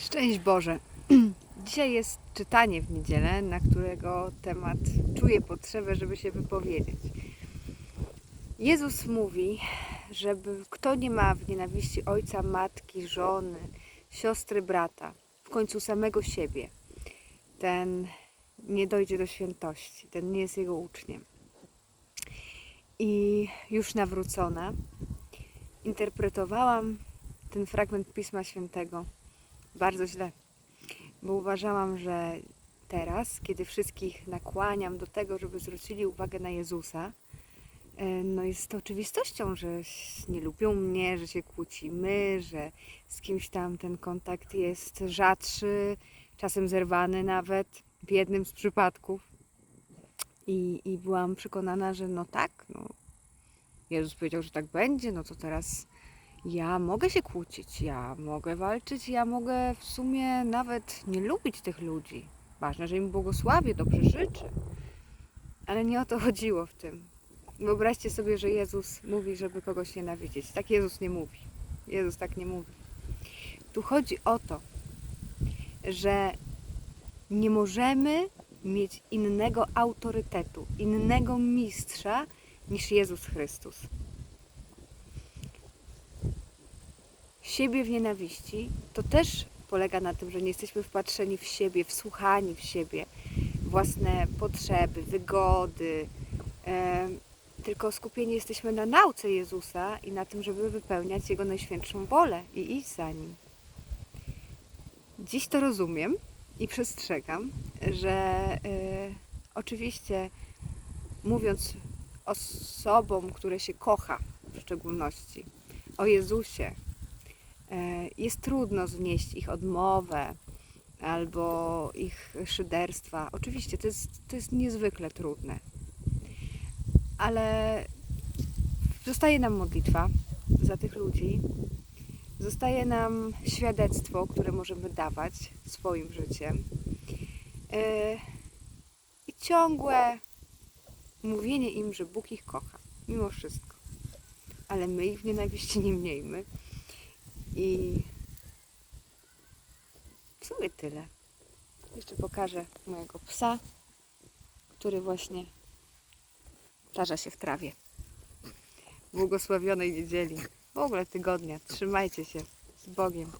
Szczęść Boże. Dzisiaj jest czytanie w niedzielę, na którego temat czuję potrzebę, żeby się wypowiedzieć. Jezus mówi, żeby kto nie ma w nienawiści ojca, matki, żony, siostry, brata, w końcu samego siebie, ten nie dojdzie do świętości, ten nie jest jego uczniem. I już nawrócona interpretowałam ten fragment Pisma Świętego bardzo źle, bo uważałam, że teraz, kiedy wszystkich nakłaniam do tego, żeby zwrócili uwagę na Jezusa, e, no jest to oczywistością, że nie lubią mnie, że się kłócimy, że z kimś tam ten kontakt jest rzadszy, czasem zerwany nawet w jednym z przypadków. I, i byłam przekonana, że no tak, no Jezus powiedział, że tak będzie, no to teraz ja mogę się kłócić, ja mogę walczyć, ja mogę w sumie nawet nie lubić tych ludzi. Ważne, że im błogosławię, dobrze życzę. Ale nie o to chodziło w tym. Wyobraźcie sobie, że Jezus mówi, żeby kogoś nienawidzieć. Tak Jezus nie mówi. Jezus tak nie mówi. Tu chodzi o to, że nie możemy mieć innego autorytetu, innego mistrza niż Jezus Chrystus. Siebie w nienawiści, to też polega na tym, że nie jesteśmy wpatrzeni w siebie, wsłuchani w siebie, własne potrzeby, wygody, e, tylko skupieni jesteśmy na nauce Jezusa i na tym, żeby wypełniać Jego najświętszą wolę i iść za Nim. Dziś to rozumiem i przestrzegam, że e, oczywiście mówiąc osobom, które się kocha w szczególności, o Jezusie, jest trudno znieść ich odmowę albo ich szyderstwa. Oczywiście to jest, to jest niezwykle trudne, ale zostaje nam modlitwa za tych ludzi, zostaje nam świadectwo, które możemy dawać swoim życiem E, i ciągłe mówienie im, że Bóg ich kocha, mimo wszystko. Ale my ich w nienawiści nie miejmy. I w sumie tyle. Jeszcze pokażę mojego psa, który właśnie tarza się w trawie. Błogosławionej niedzieli, w ogóle tygodnia. Trzymajcie się z Bogiem.